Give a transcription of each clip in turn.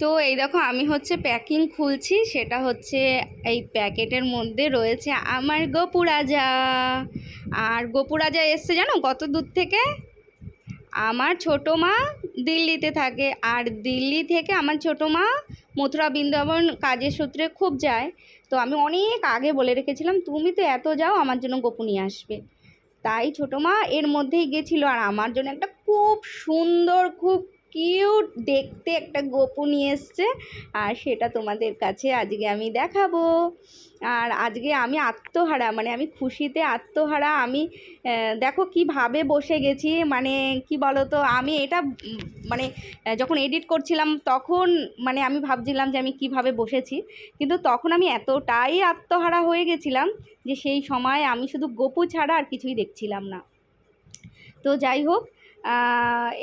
তো এই দেখো, আমি হচ্ছে প্যাকিং খুলছি। সেটা হচ্ছে এই প্যাকেটের মধ্যে রয়েছে আমার গোপু রাজা আর গোপু রাজা এসছে জানো, কত দূর থেকে? আমার ছোটো মা দিল্লিতে থাকে। আর দিল্লি থেকে আমার ছোটো মা মথুরা বৃন্দাবন কাজের সূত্রে খুব যায়। তো আমি অনেক আগে বলে রেখেছিলাম, তুমি তো এত যাও, আমার জন্য গোপু নিয়ে আসবে। তাই ছোটো মা এর মধ্যেই গেছিল। আর আমার জন্য একটা খুব সুন্দর, খুব কিউট দেখতে একটা গোপু নিয়ে এসছে, আর সেটা তোমাদের কাছে আজকে আমি দেখাবো। আর আজকে আমি আত্মহারা মানে আমি খুশিতে আত্মহারা, আমি দেখো কীভাবে বসে গেছি মানে কি বলো তো আমি এটা মানে যখন এডিট করছিলাম তখন মানে আমি ভাবছিলাম যে আমি কীভাবে বসেছি, কিন্তু তখন আমি এতটাই আত্মহারা হয়ে গেছিলাম যে সেই সময় আমি শুধু গোপু ছাড়া আর কিছুই দেখছিলাম না। তো যাই হোক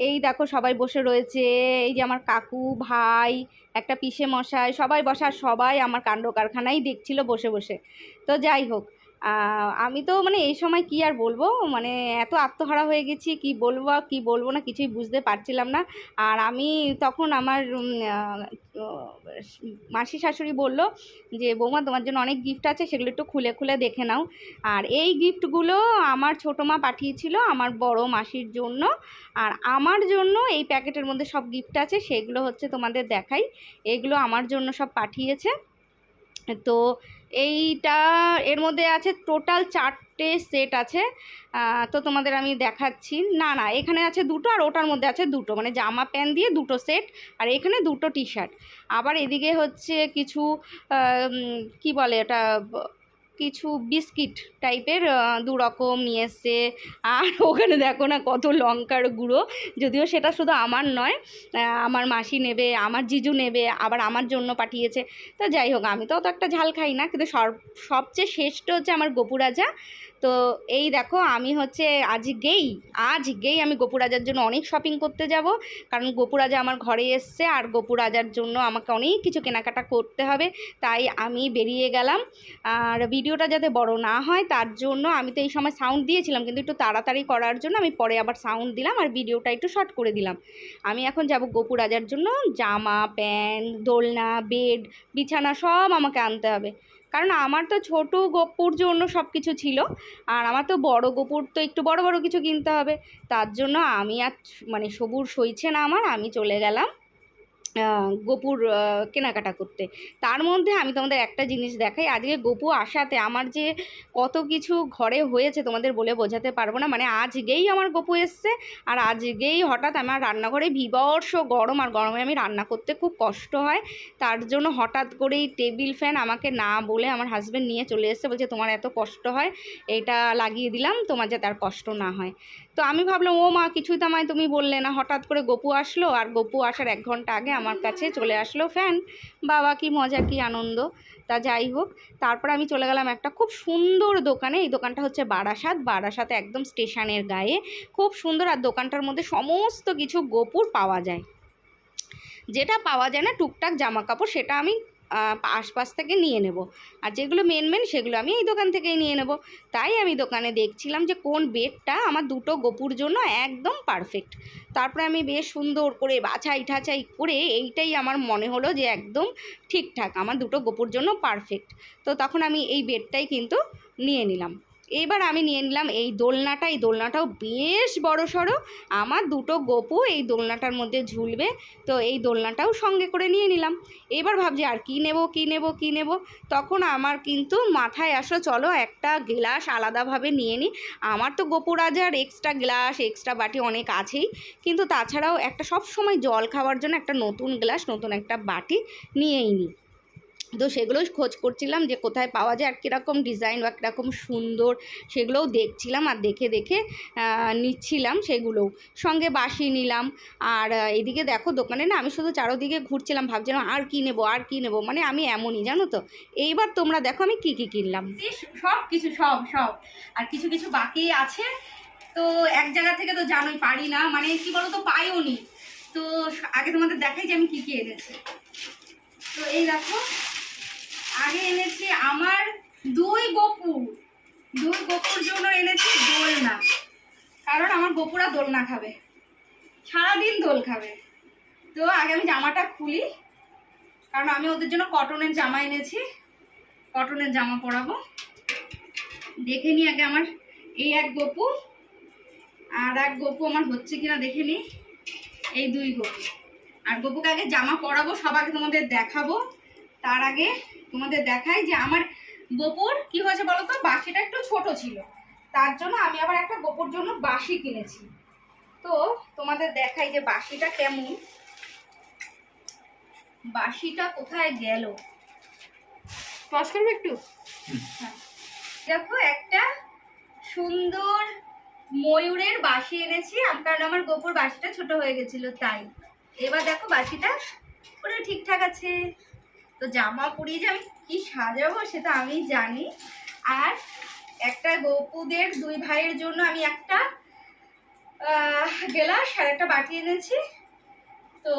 এই দেখো সবাই বসে রয়েছে, এই যে আমার কাকু, ভাই, একটা পিসে মশাই সবাই বসা সবাই আমার কাণ্ড কারখানাই দেখছিল বসে বসে। তো যাই হোক আমি তো মানে এই সময় কি আর বলব? মানে এত আত্মহারা হয়ে গেছি, কি বলব কি বলব না কিছুই বুঝতে পারছিলাম না। আর আমি তখন আমার মাসি শাশুড়ি বলল যে, বৌমা, তোমার জন্য অনেক গিফট আছে, সেগুলো একটু খুলে খুলে দেখে নাও। আর এই গিফটগুলো আমার ছোটো মা পাঠিয়েছিল আমার বড় মাসির জন্য। আর আমার জন্য এই প্যাকেটের মধ্যে সব গিফট আছে, সেগুলো হচ্ছে তোমাদের দেখাই। এগুলো আমার জন্য সব পাঠিয়েছে। তো এইটা, এর মধ্যে আছে টোটাল চারটে সেট আছে। তো তোমাদের আমি দেখাচ্ছি। না না, এখানে আছে দুটো আর ওটার মধ্যে আছে দুটো। মানে জামা প্যান্ট দিয়ে দুটো সেট আর এখানে দুটো টি শার্ট আবার এদিকে হচ্ছে কিছু কি বলে এটা কিছু বিস্কিট টাইপের দু রকম নিয়ে এসছে। আর ওখানে দেখো না কত লঙ্কার গুঁড়ো। যদিও সেটা শুধু আমার নয় আমার মাসি নেবে, আমার জিজু নেবে, আবার আমার জন্য পাঠিয়েছে। তা যাই হোক, আমি তো অত একটা ঝাল খাই না, কিন্তু সব, সবচেয়ে শ্রেষ্ঠ হচ্ছে আমার গোপুরাজা তো এই দেখো, আমি হচ্ছে আজকেই আজকেই আমি গোপুরাজার জন্য অনেক শপিং করতে যাব। কারণ গোপুরাজা আমার ঘরে এসছে আর গোপুরাজার জন্য আমাকে অনেক কিছু কেনাকাটা করতে হবে, তাই আমি বেরিয়ে গেলাম। আর ভিডিওটা যাতে বড় না হয়, তার জন্য আমি তো এই সময় সাউন্ড দিয়েছিলাম, কিন্তু একটু তাড়াতাড়ি করার জন্য আমি পরে আবার সাউন্ড দিলাম আর ভিডিওটা একটু শর্ট করে দিলাম। আমি এখন যাব গোপুরাজার জন্য, জামা প্যান্ট দোলনা বেড বিছানা সব আমাকে আনতে হবে। কারণ আমার তো ছোট গোপুর জন্য সব কিছু ছিল, আর আমার তো বড় গোপুর তো একটু বড় বড় কিছু কিনতে হবে। তার জন্য আমি আর মানে সবুর সইছে না আমার, আমি চলে গেলাম। গোপুর কেনাকাটা করতে। তার মধ্যে আমি তোমাদের একটা জিনিস দেখাই। আজকে গোপু আসাতে আমার যে কত কিছু ঘরে হয়েছে তোমাদের বলে বোঝাতে পারব না। মানে আজকেই আমার গোপু এসছে আর আজকেই হঠাৎ আমার রান্নাঘরে বিবর্ষ গরম আর গরমে আমি রান্না করতে খুব কষ্ট হয়। তার জন্য হঠাৎ করেই টেবিল ফ্যান আমাকে না বলে আমার হাজব্যান্ড নিয়ে চলে এসছে। বলছে, তোমার এত কষ্ট হয়, এটা লাগিয়ে দিলাম, তোমার যাতে আর কষ্ট না হয়। তো আমি ভাবলাম, ও মা, কিছুই তো আমায় তুমি বললে না। হঠাৎ করে গপু আসলো আর গপু আসার এক ঘণ্টা আগে আমার কাছে চলে আসলো ফ্যান বাবা কি মজা, কি আনন্দ। তা যাই হোক, তারপর আমি চলে গেলাম একটা খুব সুন্দর দোকানে। এই দোকানটা হচ্ছে বারাসাত। বারাসাতে একদম স্টেশনের গায়ে। খুব সুন্দর আর দোকানটার মধ্যে সমস্ত কিছু গোপুর পাওয়া যায়। যেটা পাওয়া যায় না, টুকটাক জামা কাপড় সেটা আমি আশপাশ থেকে নিয়ে নেব। আর যেগুলো মেন মেন সেগুলো আমি এই দোকান থেকেই নিয়ে নেব। তাই আমি দোকানে দেখছিলাম যে কোন বেডটা আমার দুটো গোপুর জন্য একদম পারফেক্ট তারপরে আমি বেশ সুন্দর করে বাছাই ঠাছাই করে এইটাই আমার মনে হলো যে একদম ঠিকঠাক, আমার দুটো গোপুর জন্য পারফেক্ট তো তখন আমি এই বেডটাই কিন্তু নিয়ে নিলাম। এবার আমি নিয়ে নিলাম এই দোলনাটা। এই দোলনাটাও বেশ বড় সড়ো। আমার দুটো গোপু এই দোলনাটার মধ্যে ঝুলবে, তো এই দোলনাটাও সঙ্গে করে নিয়ে নিলাম। এবার ভাবছি আর কী নেব কী নেব কী নেব? তখন আমার কিন্তু মাথায় আসো, চলো একটা গ্লাস আলাদাভাবে নিয়ে নিই। আমার তো গোপুরাজার এক্সট্রা গ্লাস এক্সট্রা বাটি অনেক আছেই। কিন্তু তাছাড়াও একটা সব সময় জল খাওয়ার জন্য একটা নতুন গ্লাস, নতুন একটা বাটি নিয়েই নিই। তো সেগুলোই খোঁজ করছিলাম যে কোথায় পাওয়া যায় আর কীরকম ডিজাইন বা কীরকম সুন্দর সেগুলোও দেখছিলাম আর দেখে দেখে নিচ্ছিলাম সেগুলোও সঙ্গে বাসি নিলাম আর এদিকে দেখো দোকানে না আমি শুধু চারোদিকে ঘুরছিলাম, ভাবছিলাম আর কী নেব, আর কী নেব মানে আমি এমনই, জানো তো? এইবার তোমরা দেখো আমি কী কী কিনলাম। সব কিছু, সব সব। আর কিছু কিছু বাকি আছে। তো এক জায়গা থেকে তো জানোই, পারি না মানে কি বলো তো পাইও নি। তো আগে তোমাদের দেখাই যে আমি কি কি এনেছি। তো এই দেখো আগে এনেছি আমার দুই গপু দুই গপুর জন্য এনেছি দোলনা। কারণ আমার গপুরা দোলনা খাবে। সারাদিন দোল খাবে। তো আগে আমি জামাটা খুলি। কারণ আমি ওদের জন্য কটনের জামা এনেছি। কটনের জামা পরাবো। দেখে নি আগে আমার এই এক গপু। আর এক গপু আমার হচ্ছে কিনা দেখে নি। এই দুই গপু। আর গপুকে আগে জামা পরাবো সবাইকে তোমাদের দেখাবো। তার আগে তোমাদের দেখাই যে আমার গোপুর কি হয়েছে বলো তো? বাসিটা একটু ছোট ছিল। তার জন্য আমি আবার একটা গোপুর জন্য বাসি কিনেছি। তো তোমাদের দেখাই যে বাসিটা কেমন। বাসিটা কোথায় গেল? পজ করবে একটু? হ্যাঁ। দেখো একটা সুন্দর ময়ূরের বাসি এনেছি। আম- কারণ আমার গোপুর বাসিটা ছোট হয়ে গেছিল তাই। এবার দেখো বাসিটা পুরো ঠিকঠাক আছে। তো জামা পরিয়ে যে আমি কি সাজাবো সেটা আমি জানি। আর একটা গোপুদের দুই ভাইয়ের জন্য আমি একটা গেলাস আর একটা বাটি এনেছি। তো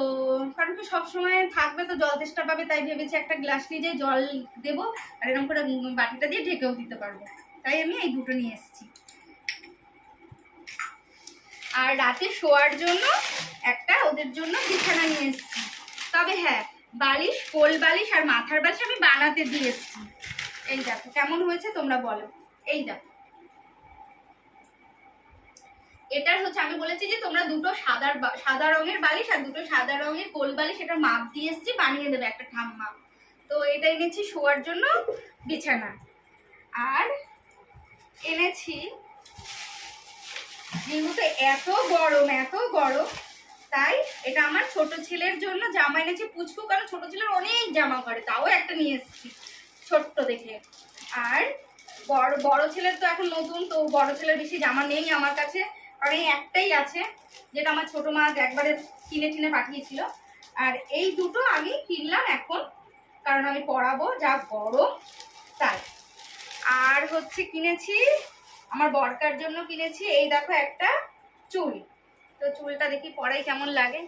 কারণ কি সবসময় থাকবে তো জল তেষ্টা পাবে, তাই ভেবেছি একটা গ্লাস নিয়ে জল দেবো আর এরকম করে বাটিটা দিয়ে ঢেকেও দিতে পারব। তাই আমি এই দুটো নিয়ে এসেছি। আর রাতে শোয়ার জন্য একটা ওদের জন্য বিছানা নিয়ে এসেছি। তবে হ্যাঁ বালিশ, কোল বালিশ আর মাথার বালিশ আমি বানাতে দিয়ে এই দেখো, কেমন হয়েছে তোমরা বলো। এই দেখো। এটার হচ্ছে, আমি বলেছি যে তোমরা দুটো সাদা সাদা রঙের বালিশ আর দুটো সাদা রঙের কোল বালিশ এটা মাপ দিয়ে এসেছি, বানিয়ে দেবে একটা ঠাম্মা। তো এটা এনেছি শোয়ার জন্য বিছানা। আর এনেছি, যেহেতু এত গরম এত গরম তাই এটা আমার ছোট ছেলের জন্য জামা এনেছি, পুচকু কারণ ছোট ছেলের অনেক জামা করে তাও একটা নিয়ে এসেছি, ছোট্ট দেখে। আর বড় বড় ছেলের তো এখন নতুন, তো বড় ছেলের বেশি জামা নেই আমার কাছে, কারণ এই একটাই আছে, যেটা আমার ছোট মা একবারে কিনে টিনে পাঠিয়েছিল। আর এই দুটো আমি কিনলাম এখন, কারণ আমি পরাবো, যা গরম, তাই। আর হচ্ছে কিনেছি, আমার বরকার জন্য কিনেছি, এই দেখো একটা চুল তো চুলটা দেখি পরাই কেমন লাগে?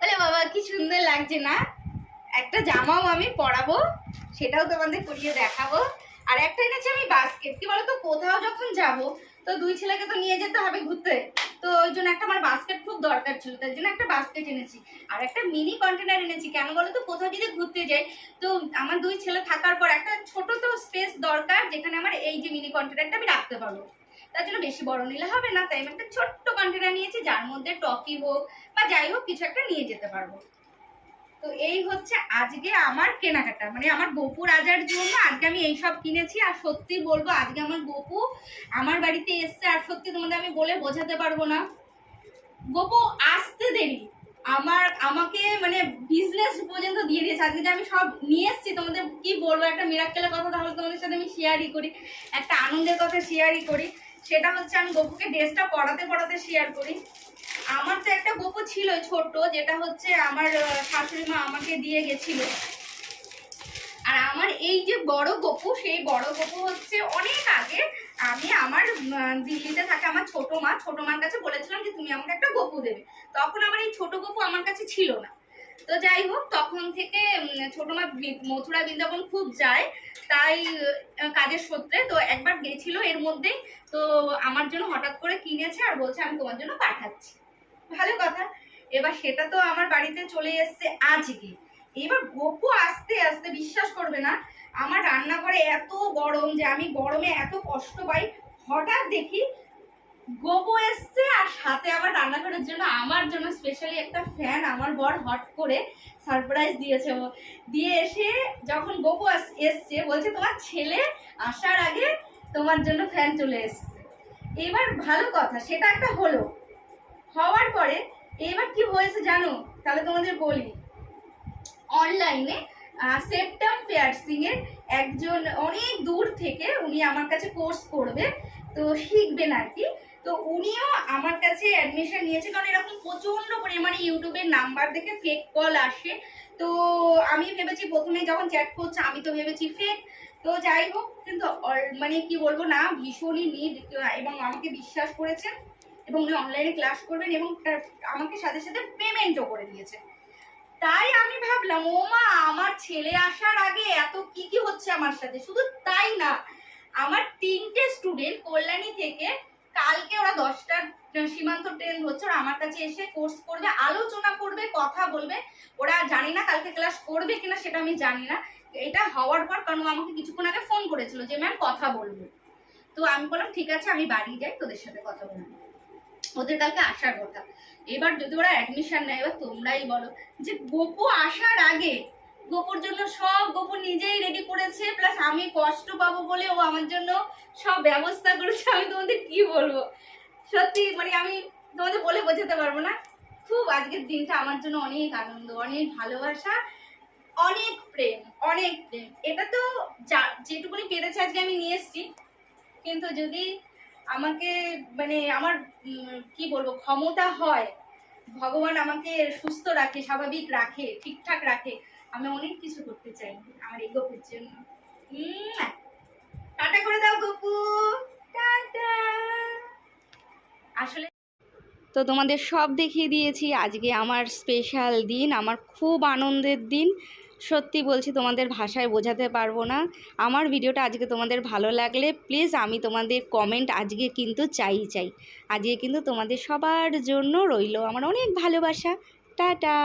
আরে বাবা, কি সুন্দর লাগছে না? একটা জামাও আমি পরাবো, সেটাও তোমাদের পরিয়ে দেখাবো। আর একটা এনেছি আমি বাস্কেট কি বলতো, কোথাও যখন যাব, তো দুই ছেলেকে তো নিয়ে যেতে হবে ঘুরতে। তো ওই জন্য একটা আমার বাস্কেট খুব দরকার ছিল তার জন্য একটা বাস্কেট এনেছি। আর একটা মিনি কন্টেনার এনেছি। কেন বলো তো কোথাও যদি ঘুরতে যাই, তো আমার দুই ছেলে থাকার পর একটা ছোট তো স্পেস দরকার, যেখানে আমার এই যে মিনি কন্টেনারটা আমি রাখতে পারব। তার জন্য বেশি বড় নিলে হবে না। তাই আমি একটা ছোট্ট কন্টেনার নিয়েছি, যার মধ্যে টফি হোক বা যাই হোক কিছু একটা নিয়ে যেতে পারব। তো এই হচ্ছে আজকে আমার কেনাকাটা। মানে আমার গপু রাজার জন্য আজকে আমি এইসব কিনেছি। আর সত্যি বলব, আজকে আমার গপু আমার বাড়িতে এসছে। আর সত্যি তোমাদের আমি বলে বোঝাতে পারব না। গপু, আসতে দেরি। আমার, আমাকে মানে বিজনেস পর্যন্ত দিয়ে দিয়েছে। আজকে যে আমি সব নিয়ে এসেছি, তোমাদের কি বলব? একটা মিরাক্কেলের কথা তাহলে তোমাদের সাথে আমি শেয়ারই করি। একটা আনন্দের কথা শেয়ারই করি। সেটা হচ্ছে আমি গপুকে ড্রেসটা পড়াতে পড়াতে শেয়ার করি। আমার তো একটা গপু ছিল ছোট যেটা হচ্ছে আমার শাশুড়ি মা আমাকে দিয়ে গেছিল। আর আমার এই যে বড় গপু, সেই বড় গপু হচ্ছে অনেক আগে আমি আমার দিল্লিতে থাকে আমার ছোট মা। ছোট মার কাছে বলেছিলাম যে, তুমি আমাকে একটা গপু দেবে। তখন আমার এই ছোট গপু আমার কাছে ছিল না। তো যাই হোক, তখন থেকে ছোট মা মথুরা বৃন্দাবন খুব যায়, তাই কাজের সূত্রে তো একবার গেছিল এর মধ্যেই, তো আমার জন্য হঠাৎ করে কিনেছে আর বলছে আমি তোমার জন্য পাঠাচ্ছি। ভালো কথা। এবার সেটা তো আমার বাড়িতে চলে এসছে আজকে। এবার গপু আস্তে আস্তে বিশ্বাস করবে না, আমার রান্নাঘরে এত গরম যে আমি গরমে এত কষ্ট পাই, হঠাৎ দেখি গোবো এসছে আর সাথে আমার রান্নাঘরের জন্য আমার জন্য স্পেশালি একটা ফ্যান আমার বর হট করে সারপ্রাইজ দিয়েছে ও। দিয়ে এসে যখন গোবো এসছে, বলছে তোমার ছেলে আসার আগে তোমার জন্য ফ্যান চলে এসছে। এবার ভালো কথা, সেটা একটা হলো। হওয়ার পরে এবার কি হয়েছে জানো? তাহলে তোমাদের বলি। অনলাইনে সেপ্টাম পেয়ার্সিং এর একজন অনেক দূর থেকে উনি আমার কাছে কোর্স করবে, তো শিখবেন আর কি। তো উনিও আমার কাছে অ্যাডমিশন নিয়েছে, কারণ এরকম প্রচণ্ড পরিমাণে ইউটিউবের নাম্বার দেখে ফেক কল আসে। তো আমি ভেবেছি প্রথমে যখন চ্যাট করছে, আমি তো ভেবেছি ফেক তো যাই হোক, কিন্তু মানে কি বলব না, ভীষণই নিড এবং আমাকে বিশ্বাস করেছেন এবং উনি অনলাইনে ক্লাস করবেন এবং আমাকে সাথে সাথে পেমেন্টও করে দিয়েছে। তাই আমি ভাবলাম, ও মা, আমার ছেলে আসার আগে এত কি কি হচ্ছে আমার সাথে? শুধু তাই না, আমার তিনটে স্টুডেন্ট কল্যাণী থেকে কালকে ওরা দশটার সীমান্ত ট্রেন হচ্ছে ওরা আমার কাছে এসে কোর্স করবে, আলোচনা করবে, কথা বলবে। ওরা জানি না কালকে ক্লাস করবে কিনা, সেটা আমি জানি না। এটা হওয়ার পর কারণ আমাকে কিছুক্ষণ আগে ফোন করেছিল যে ম্যাম কথা বলব। তো আমি বললাম, ঠিক আছে, আমি বাড়ি যাই, তোদের সাথে কথা বলব। ওদের কালকে আসার কথা। এবার যদি ওরা অ্যাডমিশন নেয়, এবার তোমরাই বলো যে, গোপু আসার আগে গোপুর জন্য সব গোপু নিজেই রেডি করেছে প্লাস আমি কষ্ট পাবো বলে ও আমার জন্য সব ব্যবস্থা করেছে। আমি তোমাদের কি বলব? সত্যি মানে আমি তোমাদের বলে বোঝাতে পারব না। খুব আজকের দিনটা আমার জন্য অনেক আনন্দ, অনেক ভালোবাসা, অনেক প্রেম অনেক প্রেম। এটা তো যা- যেটুকুনি পেরেছে আজকে আমি নিয়ে এসেছি। কিন্তু যদি আমাকে মানে আমার কি বলব, ক্ষমতা হয়, ভগবান আমাকে সুস্থ রাখে, স্বাভাবিক রাখে, ঠিকঠাক রাখে আমি অনেক কিছু করতে চাই আমার এই গপুর জন্য টাটা করে দাও গপু। টাটা। আসলে তো তোমাদের সব দেখিয়ে দিয়েছি, আজকে আমার স্পেশাল দিন, আমার খুব আনন্দের দিন। সত্যি বলছি, তোমাদের ভাষায় বোঝাতে পারব না। আমার ভিডিওটা আজকে তোমাদের ভালো লাগলে প্লিজ আমি তোমাদের কমেন্ট আজকে কিন্তু চাই চাই। আজকে কিন্তু তোমাদের সবার জন্য রইল আমার অনেক ভালোবাসা। টাটা।